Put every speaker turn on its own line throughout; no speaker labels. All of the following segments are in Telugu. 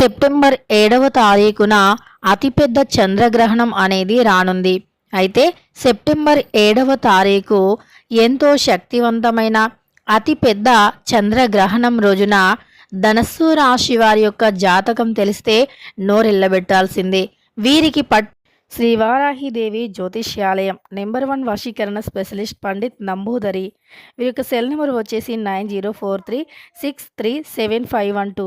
సెప్టెంబర్ ఏడవ తారీఖున అతిపెద్ద చంద్రగ్రహణం అనేది రానుంది. అయితే సెప్టెంబర్ ఏడవ తారీఖు ఎంతో శక్తివంతమైన అతిపెద్ద చంద్రగ్రహణం రోజున ధనస్సు రాశి వారి యొక్క జాతకం తెలిస్తే నోరెళ్ళబెట్టాల్సిందే. వీరికి పట్ శ్రీవారాహిదేవి జ్యోతిష్యాలయం నెంబర్ వన్ వశీకరణ స్పెషలిస్ట్ పండిత్ నంబూదరి. వీరి యొక్క సెల్ నెంబర్ వచ్చేసి nine zero four three six three seven five one two.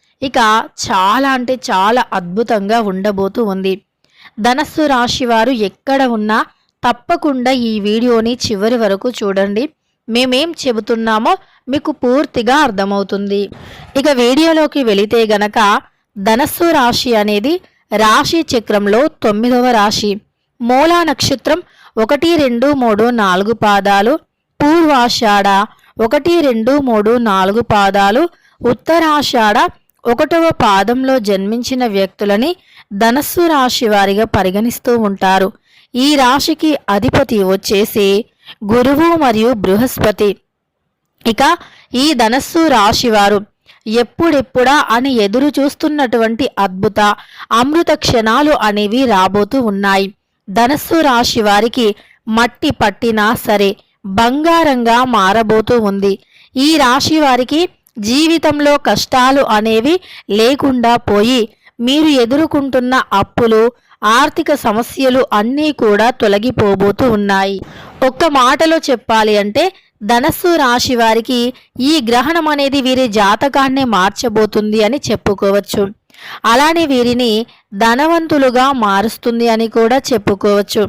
ఇక చాలా అంటే చాలా అద్భుతంగా ఉండబోతూ ఉంది. ధనస్సు రాశి వారు ఎక్కడ ఉన్నా తప్పకుండా ఈ వీడియోని చివరి వరకు చూడండి. మేమేం చెబుతున్నామో మీకు పూర్తిగా అర్థమవుతుంది. ఇక వీడియోలోకి వెళితే గనక ధనస్సు రాశి అనేది రాశి చక్రంలో తొమ్మిదవ రాశి. మూలా నక్షత్రం ఒకటి రెండు మూడు నాలుగు పాదాలు. పూర్వాషాఢ ఒకటి రెండు మూడు నాలుగు పాదాలు. ఉత్తరాషాఢ ఒకటవ పాదంలో జన్మించిన వ్యక్తులని ధనస్సు రాశి వారిగా పరిగణిస్తూ ఉంటారు. ఈ రాశికి అధిపతి వచ్చేసి గురువు మరియు బృహస్పతి. ఇక ఈ ధనస్సు రాశివారు ఎప్పుడెప్పుడా అని ఎదురు చూస్తున్నటువంటి అద్భుత అమృత క్షణాలు అనేవి రాబోతూ ఉన్నాయి. ధనస్సు రాశి వారికి మట్టి పట్టినా సరే బంగారంగా మారబోతూ ఉంది. ఈ రాశి వారికి జీవితంలో కష్టాలు అనేవి లేకుండా పోయి మీరు ఎదుర్కొంటున్న అప్పులు ఆర్థిక సమస్యలు అన్నీ కూడా తొలగిపోబోతూ ఉన్నాయి. ఒక్క మాటలో చెప్పాలి అంటే ధనస్సు రాశి వారికి ఈ గ్రహణం అనేది వీరి జాతకాన్ని మార్చబోతుంది అని చెప్పుకోవచ్చు. అలానే వీరిని ధనవంతులుగా మారుస్తుంది అని కూడా చెప్పుకోవచ్చు.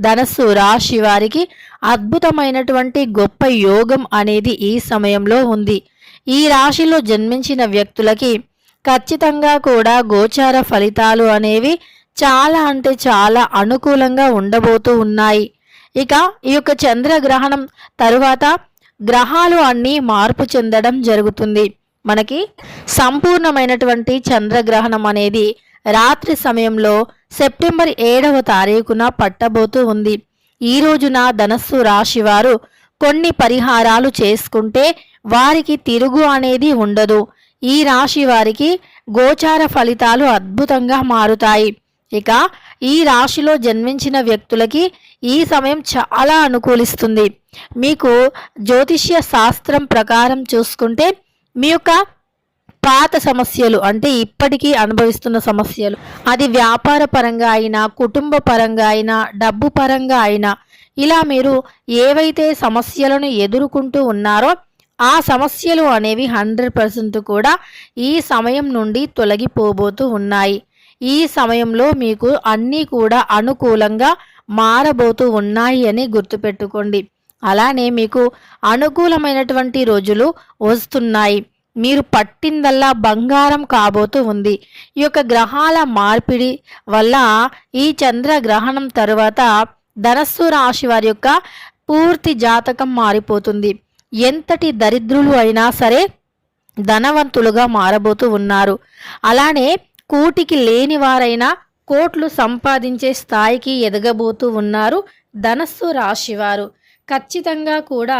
ధనస్సు రాశి వారికి అద్భుతమైనటువంటి గొప్ప యోగం అనేది ఈ సమయంలో ఉంది. ఈ రాశిలో జన్మించిన వ్యక్తులకి ఖచ్చితంగా కూడా గోచార ఫలితాలు అనేవి చాలా అంటే చాలా అనుకూలంగా ఉండబోతూ ఉన్నాయి. ఇక ఈ యొక్క చంద్రగ్రహణం తరువాత గ్రహాలు అన్నీ మార్పు చెందడం జరుగుతుంది. మనకి సంపూర్ణమైనటువంటి చంద్రగ్రహణం అనేది రాత్రి సమయంలో సెప్టెంబర్ ఏడవ తారీఖున పట్టబోతూ ఉంది. ఈ రోజున ధనస్సు రాశి వారు కొన్ని పరిహారాలు చేసుకుంటే వారికి తిరుగు అనేది ఉండదు. ఈ రాశి వారికి గోచార ఫలితాలు అద్భుతంగా మారుతాయి. ఇక ఈ రాశిలో జన్మించిన వ్యక్తులకి ఈ సమయం చాలా అనుకూలిస్తుంది. మీకు జ్యోతిష్య శాస్త్రం ప్రకారం చూసుకుంటే మీ యొక్క పాత సమస్యలు అంటే ఇప్పటికీ అనుభవిస్తున్న సమస్యలు అది వ్యాపార పరంగా అయినా కుటుంబ పరంగా అయినా డబ్బు పరంగా అయినా ఇలా మీరు ఏవైతే సమస్యలను ఎదుర్కొంటూ ఉన్నారో ఆ సమస్యలు అనేవి హండ్రెడ్ పర్సెంట్ కూడా ఈ సమయం నుండి తొలగిపోబోతూ ఉన్నాయి. ఈ సమయంలో మీకు అన్నీ కూడా అనుకూలంగా మారబోతూ ఉన్నాయి అని గుర్తుపెట్టుకోండి. అలానే మీకు అనుకూలమైనటువంటి రోజులు వస్తున్నాయి. మీరు పట్టిందల్లా బంగారం కాబోతూ ఉంది. ఈ యొక్క గ్రహాల మార్పిడి వల్ల ఈ చంద్ర గ్రహణం తరువాత ధనస్సు రాశి వారి యొక్క పూర్తి జాతకం మారిపోతుంది. ఎంతటి దరిద్రులు అయినా సరే ధనవంతులుగా మారబోతూ ఉన్నారు. అలానే కూటికి లేని వారైనా కోట్లు సంపాదించే స్థాయికి ఎదగబోతూ ఉన్నారు ధనస్సు రాశివారు ఖచ్చితంగా కూడా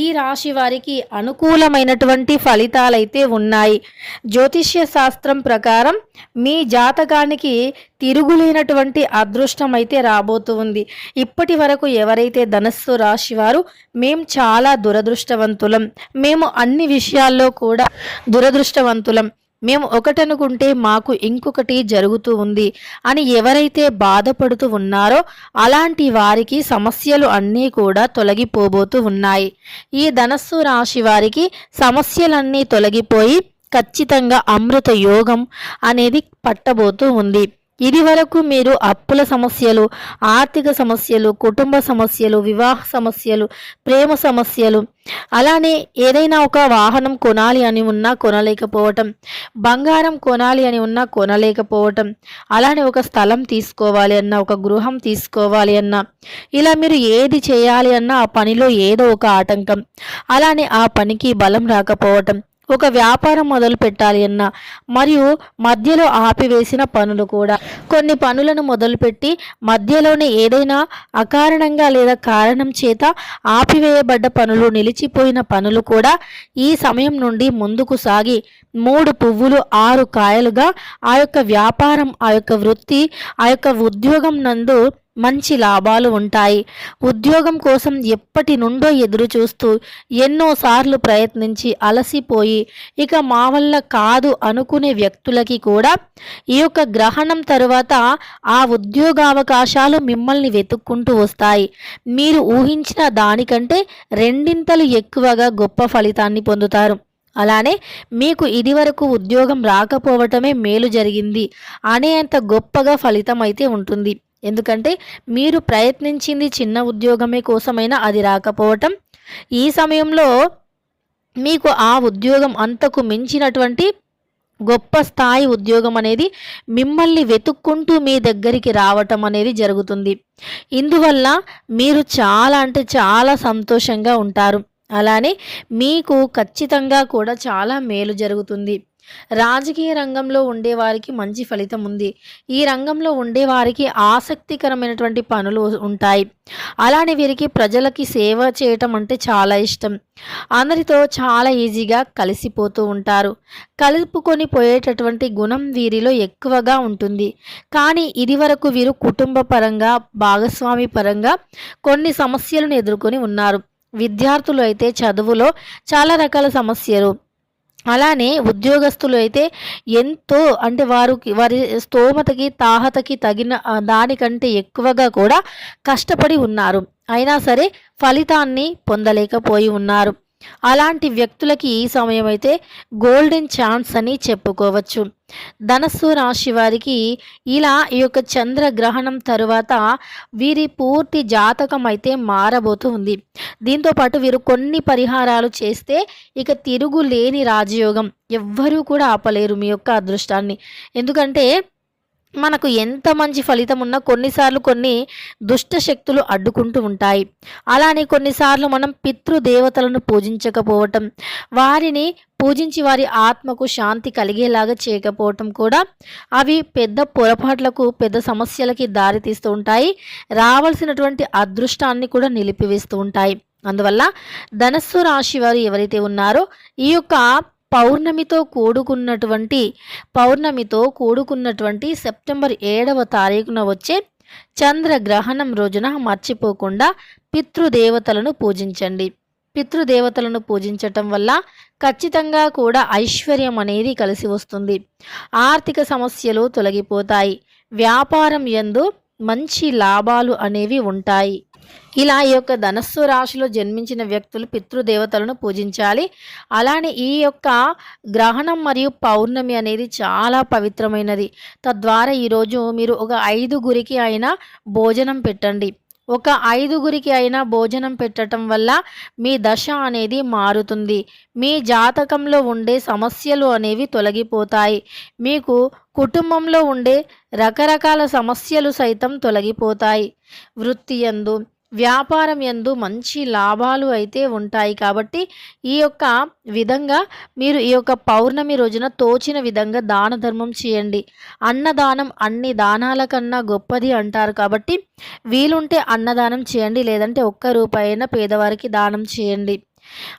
ఈ రాశి వారికి అనుకూలమైనటువంటి ఫలితాలైతే ఉన్నాయి. జ్యోతిష్య శాస్త్రం ప్రకారం మీ జాతకానికి తిరుగులేనటువంటి అదృష్టం అయితే రాబోతూ ఉంది. ఇప్పటి వరకు ఎవరైతే ధనస్సు రాశి వారు మేము చాలా దురదృష్టవంతులం. మేము అన్ని విషయాల్లో కూడా దురదృష్టవంతులం. మేము ఒకటనుకుంటే మాకు ఇంకొకటి జరుగుతూ ఉంది అని ఎవరైతే బాధపడుతూ ఉన్నారో అలాంటి వారికి సమస్యలు అన్నీ కూడా తొలగిపోబోతూ ఉన్నాయి. ఈ ధనస్సు రాశి వారికి సమస్యలన్నీ తొలగిపోయి ఖచ్చితంగా అమృత యోగం అనేది పట్టబోతూ ఉంది. ఇది వరకు మీరు అప్పుల సమస్యలు ఆర్థిక సమస్యలు కుటుంబ సమస్యలు వివాహ సమస్యలు ప్రేమ సమస్యలు అలానే ఏదైనా ఒక వాహనం కొనాలి అని ఉన్నా కొనలేకపోవటం బంగారం కొనాలి అని ఉన్నా కొనలేకపోవటం అలానే ఒక స్థలం తీసుకోవాలి అన్న ఒక గృహం తీసుకోవాలి అన్నా ఇలా మీరు ఏది చేయాలి అన్నా ఆ పనిలో ఏదో ఒక ఆటంకం అలానే ఆ పనికి బలం రాకపోవటం ఒక వ్యాపారం మొదలు పెట్టాలి అన్న మరియు మధ్యలో ఆపివేసిన పనులు కూడా. కొన్ని పనులను మొదలుపెట్టి మధ్యలోనే ఏదైనా అకారణంగా లేదా కారణం చేత ఆపివేయబడ్డ పనులు నిలిచిపోయిన పనులు కూడా ఈ సమయం నుండి ముందుకు సాగి మూడు పువ్వులు ఆరు కాయలుగా ఆ యొక్క వ్యాపారం ఆ యొక్క వృత్తి ఆ యొక్క ఉద్యోగం నందు మంచి లాభాలు ఉంటాయి. ఉద్యోగం కోసం ఎప్పటి నుండో ఎదురు చూస్తూ ఎన్నోసార్లు ప్రయత్నించి అలసిపోయి ఇక మా వల్ల కాదు అనుకునే వ్యక్తులకి కూడా ఈ యొక్క గ్రహణం తరువాత ఆ ఉద్యోగావకాశాలు మిమ్మల్ని వెతుక్కుంటూ వస్తాయి. మీరు ఊహించిన దానికంటే రెండింతలు ఎక్కువగా గొప్ప ఫలితాన్ని పొందుతారు. అలానే మీకు ఇదివరకు ఉద్యోగం రాకపోవటమే మేలు జరిగింది అనేంత గొప్పగా ఫలితం అయితే ఉంటుంది. ఎందుకంటే మీరు ప్రయత్నించింది చిన్న ఉద్యోగమే కోసమైనా అది రాకపోవటం. ఈ సమయంలో మీకు ఆ ఉద్యోగం అంతకు మించినటువంటి గొప్ప స్థాయి ఉద్యోగం అనేది మిమ్మల్ని వెతుక్కుంటూ మీ దగ్గరికి రావటం అనేది జరుగుతుంది. ఇందువల్ల మీరు చాలా అంటే చాలా సంతోషంగా ఉంటారు. అలానే మీకు ఖచ్చితంగా కూడా చాలా మేలు జరుగుతుంది. రాజకీయ రంగంలో ఉండేవారికి మంచి ఫలితం ఉంది. ఈ రంగంలో ఉండేవారికి ఆసక్తికరమైనటువంటి పనులు ఉంటాయి. అలానే వీరికి ప్రజలకి సేవ చేయటం అంటే చాలా ఇష్టం. అందరితో చాలా ఈజీగా కలిసిపోతూ ఉంటారు. కలుపుకొని పోయేటటువంటి గుణం వీరిలో ఎక్కువగా ఉంటుంది. కానీ ఇది వరకు వీరు కుటుంబ పరంగా భాగస్వామి పరంగా కొన్ని సమస్యలను ఎదుర్కొని ఉన్నారు. విద్యార్థులు అయితే చదువులో చాలా రకాల సమస్యలు. అలానే ఉద్యోగస్తులు అయితే ఎంతో అంటే వారికి వారి స్తోమతకి తాహతకి తగిన దానికంటే ఎక్కువగా కూడా కష్టపడి ఉన్నారు. అయినా సరే ఫలితాన్ని పొందలేకపోయి ఉన్నారు. అలాంటి వ్యక్తులకి ఈ సమయం అయితే గోల్డెన్ ఛాన్స్ అని చెప్పుకోవచ్చు. ధనస్సు రాశి వారికి ఇలా ఈ యొక్క చంద్రగ్రహణం తరువాత వీరి పూర్తి జాతకం అయితే మారబోతూ ఉంది. దీంతోపాటు వీరు కొన్ని పరిహారాలు చేస్తే ఇక తిరుగులేని రాజయోగం ఎవ్వరూ కూడా ఆపలేరు మీ యొక్క అదృష్టాన్ని. ఎందుకంటే మనకు ఎంత మంచి ఫలితం ఉన్నా కొన్నిసార్లు కొన్ని దుష్ట శక్తులు అడ్డుకుంటూ ఉంటాయి. అలానే కొన్నిసార్లు మనం పితృదేవతలను పూజించకపోవటం వారిని పూజించి వారి ఆత్మకు శాంతి కలిగేలాగా చేయకపోవటం కూడా అవి పెద్ద పొరపాట్లకు పెద్ద సమస్యలకి దారితీస్తూ ఉంటాయి. రావాల్సినటువంటి అదృష్టాన్ని కూడా నిలిపివేస్తూ ఉంటాయి. అందువల్ల ధనస్సు రాశి వారు ఎవరైతే ఉన్నారో ఈ యొక్క పౌర్ణమితో కూడుకున్నటువంటి పౌర్ణమితో కూడుకున్నటువంటి సెప్టెంబర్ ఏడవ తారీఖున వచ్చే చంద్రగ్రహణం రోజున మర్చిపోకుండా పితృదేవతలను పూజించండి. పితృదేవతలను పూజించటం వల్ల ఖచ్చితంగా కూడా ఐశ్వర్యం అనేది కలిసి వస్తుంది. ఆర్థిక సమస్యలు తొలగిపోతాయి. వ్యాపారం ఎందు మంచి లాభాలు అనేవి ఉంటాయి. ఇలా ఈ యొక్క ధనస్సు రాశిలో జన్మించిన వ్యక్తులు పితృదేవతలను పూజించాలి. అలానే ఈ యొక్క గ్రహణం మరియు పౌర్ణమి అనేది చాలా పవిత్రమైనది. తద్వారా ఈరోజు మీరు ఒక ఐదుగురికి అయినా భోజనం పెట్టండి. ఒక ఐదుగురికి అయినా భోజనం పెట్టడం వల్ల మీ దశ అనేది మారుతుంది. మీ జాతకంలో ఉండే సమస్యలు అనేవి తొలగిపోతాయి. మీకు కుటుంబంలో ఉండే రకరకాల సమస్యలు సైతం తొలగిపోతాయి. వృత్తి ఎందు వ్యాపారం ఎందు మంచి లాభాలు అయితే ఉంటాయి. కాబట్టి ఈ యొక్క విధంగా మీరు ఈ యొక్క పౌర్ణమి రోజున తోచిన విధంగా దాన ధర్మం చేయండి. అన్నదానం అన్ని దానాల కన్నా గొప్పది అంటారు. కాబట్టి వీలుంటే అన్నదానం చేయండి. లేదంటే ఒక్క రూపాయైనా పేదవారికి దానం చేయండి.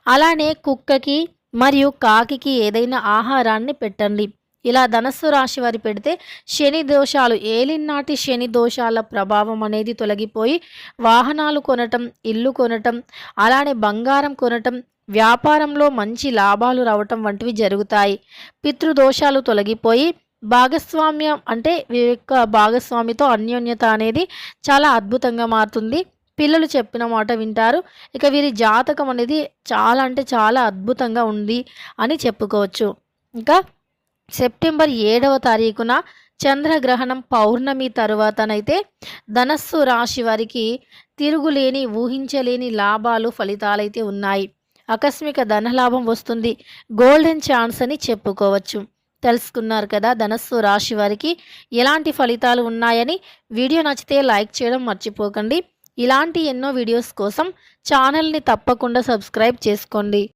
అలానే కుక్కకి మరియు కాకికి ఏదైనా ఆహారాన్ని పెట్టండి. ఇలా ధనస్సు రాశి వారి పెడితే శని దోషాలు ఏలినాటి శని దోషాల ప్రభావం అనేది తొలగిపోయి వాహనాలు కొనటం ఇల్లు కొనటం అలానే బంగారం కొనటం వ్యాపారంలో మంచి లాభాలు రావటం వంటివి జరుగుతాయి. పితృదోషాలు తొలగిపోయి భాగస్వామ్యం అంటే యొక్క భాగస్వామితో అన్యోన్యత అనేది చాలా అద్భుతంగా మారుతుంది. పిల్లలు చెప్పిన మాట వింటారు. ఇక వీరి జాతకం అనేది చాలా అంటే చాలా అద్భుతంగా ఉంది అని చెప్పుకోవచ్చు. ఇంకా సెప్టెంబర్ ఏడవ తారీఖున చంద్రగ్రహణం పౌర్ణమి తరువాతనైతే ధనస్సు రాశి వారికి తిరుగులేని ఊహించలేని లాభాలు ఫలితాలైతే ఉన్నాయి. ఆకస్మిక ధనలాభం వస్తుంది. గోల్డెన్ ఛాన్స్ అని చెప్పుకోవచ్చు. తెలుసుకున్నారు కదా ధనస్సు రాశి వారికి ఎలాంటి ఫలితాలు ఉన్నాయని వీడియో నచ్చితే లైక్ చేయడం మర్చిపోకండి. ఇలాంటి ఎన్నో వీడియోస్ కోసం ఛానల్ని తప్పకుండా సబ్స్క్రైబ్ చేసుకోండి.